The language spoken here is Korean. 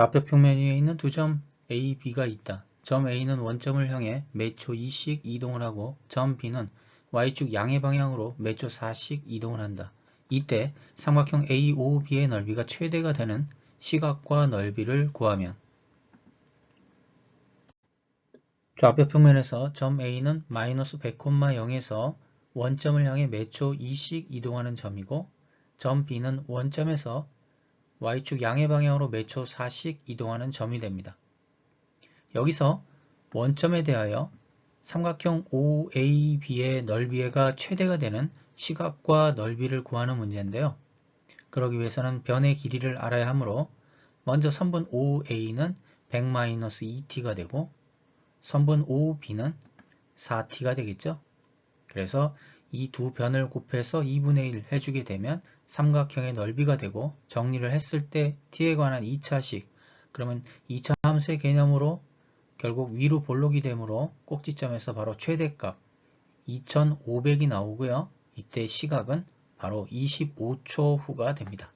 좌표 평면 위에 있는 두 점 A, B가 있다. 점 A는 원점을 향해 몇초 2씩 이동을 하고 점 B는 Y축 양의 방향으로 몇초 4씩 이동을 한다. 이때 삼각형 AOB의 넓이가 최대가 되는 시각과 넓이를 구하면 좌표 평면에서 점 A는 마이너스 100,0에서 원점을 향해 몇초 2씩 이동하는 점이고 점 B는 원점에서 Y축 양의 방향으로 몇초 4씩 이동하는 점이 됩니다. 여기서 원점에 대하여 삼각형 OAB의 넓이가 최대가 되는 시각과 넓이를 구하는 문제인데요. 그러기 위해서는 변의 길이를 알아야 하므로 먼저 선분 OA는 100-2t가 되고 선분 OB는 4t가 되겠죠. 그래서 이 두 변을 곱해서 2분의 1 해주게 되면 삼각형의 넓이가 되고 정리를 했을 때 t에 관한 2차식 그러면 2차 함수의 개념으로 결국 위로 볼록이 되므로 꼭지점에서 바로 최대값 2500이 나오고요. 이때 시각은 바로 25초 후가 됩니다.